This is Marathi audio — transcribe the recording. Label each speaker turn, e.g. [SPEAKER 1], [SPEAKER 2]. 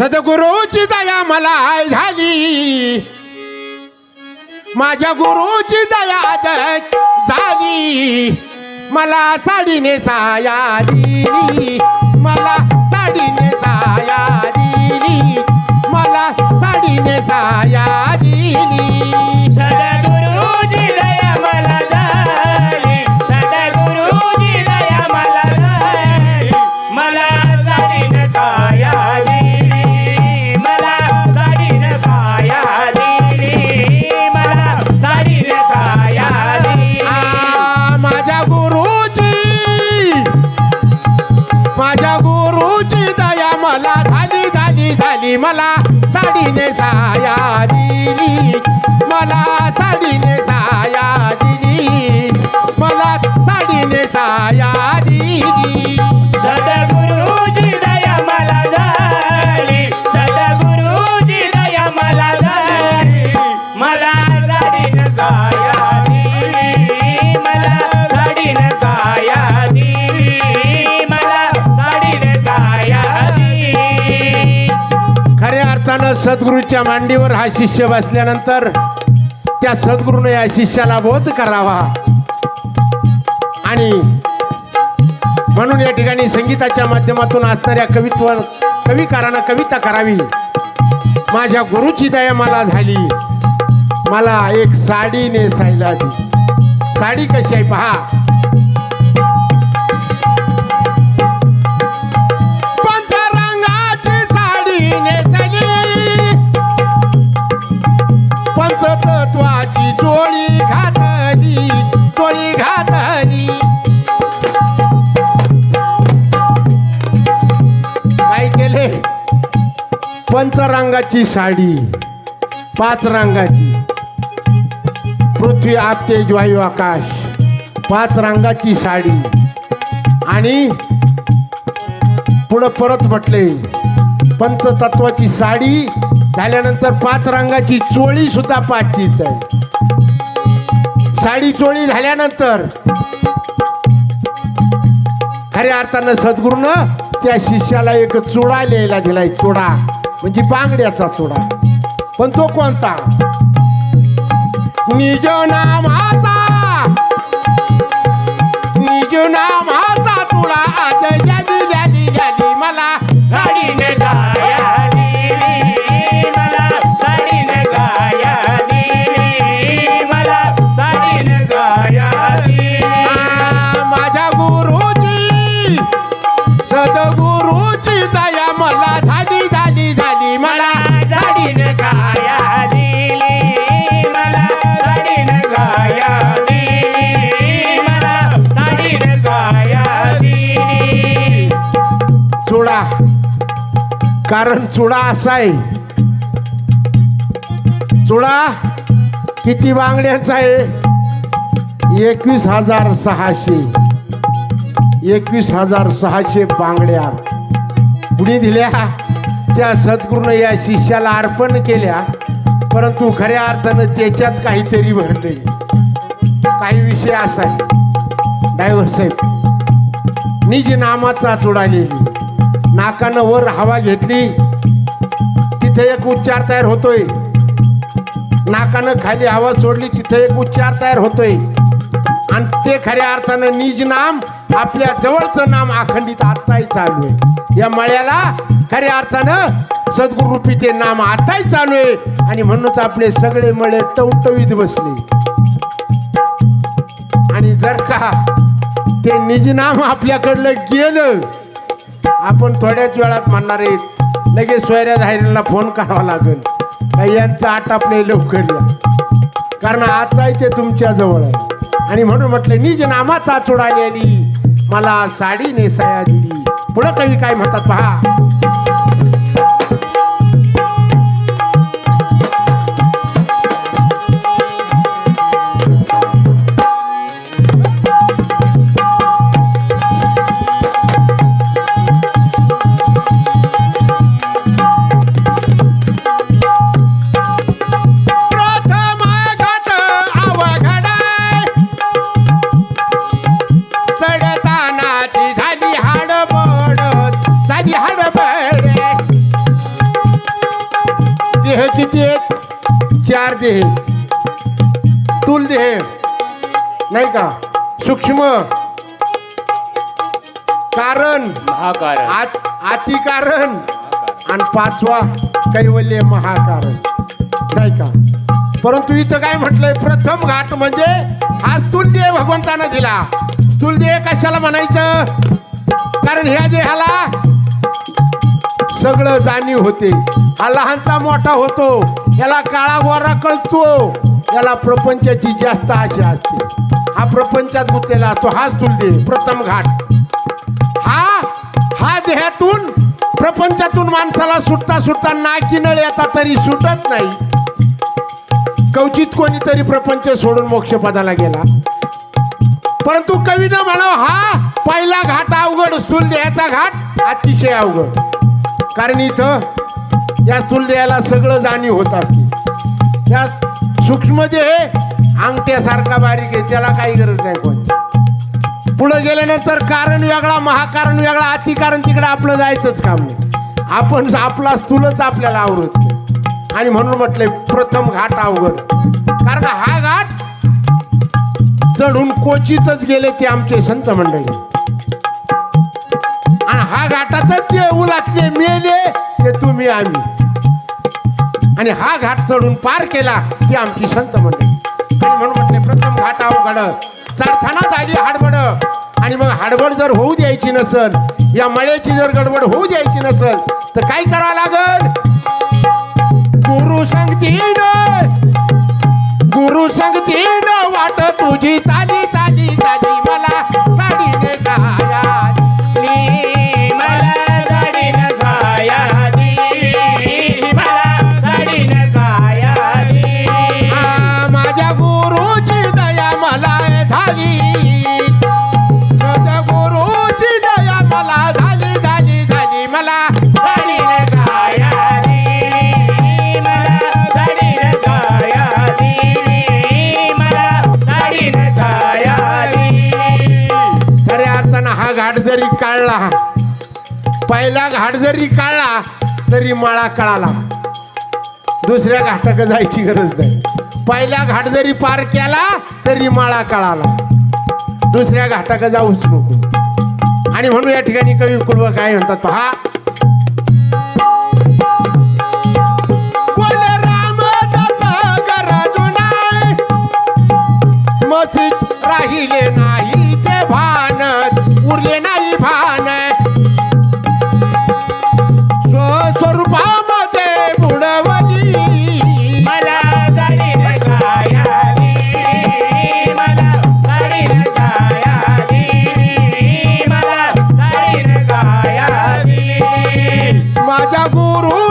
[SPEAKER 1] सद्गुरूची दया मला झाली. माझ्या गुरुची दया झाली. मला साडीने साया दिली. मला साडीने साया दिली. मला साडीने साया दिली.
[SPEAKER 2] झाली मला साडीने
[SPEAKER 1] साया दिली. मला साडीने साया दिली. मला साडीने साया दिली. असताना सद्गुरूच्या मांडीवर हा शिष्य बसल्यानंतर त्या सद्गुरूने या शिष्याला बोध करावा. आणि म्हणून या ठिकाणी संगीताच्या माध्यमातून असणाऱ्या कवित्व कविकारानं कविता करावी. माझ्या गुरुची दया मला झाली. मला एक साडी नेसायला साडी कशी आहे पहा. पंचरंगाची साडी पाच रंगाची. पृथ्वी आपतेज वायू आकाश पाच रंगाची साडी. आणि पुढं परत म्हटले पंचतत्वाची साडी झाल्यानंतर पाच रंगाची चोळी सुद्धा पाचचीच आहे. साडी चोळी झाल्यानंतर खऱ्या अर्थानं सद्गुरूनं त्या शिष्याला एक चुडा लिहायला दिलाय चुडा. म्हणजे बांगड्याचा चुडा. पण तो कोणता? निज नामाचा. निज नामाचा चुडा. आज ज्यादी ज्यादी मला साडीने चुडा. कारण चुडा असा आहे. चुडा किती बांगड्याचा आहे? एकवीस हजार सहाशे. एकवीस हजार सहाशे बांगड्या कुणी दिल्या? त्या सद्गुरूनं या शिष्याला अर्पण केल्या. परंतु खऱ्या अर्थानं त्याच्यात काहीतरी भरले काही विषय असा आहे. ड्रायव्हर साहेब निज नामाचा चुडा लिहिली. नाकानं वर हवा घेतली तिथे एक उच्चार तयार होतोय. नाकानं खाली हवा सोडली तिथे एक उच्चार तयार होतोय. आणि ते खऱ्या अर्थानं निज नाम आपल्या जवळचं नाम अखंडित आत्ताही चालू आहे. या मळ्याला खऱ्या अर्थानं सद्गुरूपी ते नाम आताही चालू आहे. आणि म्हणूनच आपले सगळे मळे टवटवीत बसले. आणि जर का ते निजनाम आपल्याकडलं गेलं आपण थोड्याच वेळात म्हणणार आहेत लगेच सोयऱ्या धायऱ्याला फोन करावा लागेल. का यांचं आटापले लवकर या. कारण आताही ते तुमच्या जवळ आहे. आणि म्हणून म्हटले निज नामाचा चुडाली आली मला साडी नेसाया दिली. पुढं कवी काय म्हणतात पहा. देह किती आहेत? चार देह तुल देह नाही का? सूक्ष्म. कारण.
[SPEAKER 2] महाकारण.
[SPEAKER 1] आत आतिकारण आणि पाचवा कैवल्य महाकारण. नाही का? परंतु इथं काय म्हटलंय? प्रथम घाट म्हणजे हा स्थूलदेह भगवंतानं दिला. स्थूलदेह कशाला म्हणायचं? कारण ह्या देहाला सगळं जाणीव होते. हा लहानचा मोठा होतो. याला काळा गोरा कळतो. याला प्रपंचाची जास्त आशा असते. हा प्रपंचात गुंतलेला असतो. हा तुलदे प्रथम घाट. हा हा देहातून प्रपंचातून माणसाला सुटता सुटता नाकी नळ येतात तरी सुटत नाही. कवचित कोणीतरी प्रपंच सोडून मोक्षपदाला गेला. परंतु कवीनं म्हणावं हा पहिला घाट अवघड. स्थूल देहाचा घाट अतिशय अवघड. कारण इथं या स्थूल सगळं जाणीव होत असते. या सूक्ष्मदेह अंगठ्यासारखा बारीक आहे त्याला काही गरज नाही कोणती पुढे गेल्यानंतर कारण वेगळा महाकारण वेगळा अतिकारण तिकडे आपलं जायचंच काम नाही. आपण आपला स्थूलच आपल्याला आवडत आणि म्हणून म्हटलंय प्रथम घाट अवघड. कारण हा घाट चढून क्वचितच गेले ते आमचे संत मंडळी. हा घाटातच येऊ लागते मेले ते तुम्ही आम्ही. आणि हा घाट चढून पार केला ती आमची संत मंडळी. आणि म्हणून म्हटले प्रथम घाट अवघड चढताना झाली हाडबड. आणि मग हाडबड जर होऊ द्यायची नसल या मळ्याची जर गडबड होऊ द्यायची नसल तर काय करावं लागल? गुरु सांगतीन गुरु सांगती हा घाट जरी काढला पहिला घाट जरी काढला तरी माळा कळाला. दुसऱ्या घाटाकडे जायची गरज नाही. पहिला घाट जरी पार केला तरी माळा कळाला. दुसऱ्या घाटाकडे जाऊच नको. आणि म्हणून या ठिकाणी कवी कुडव काय म्हणतात पहा? राहिले ना Jaguru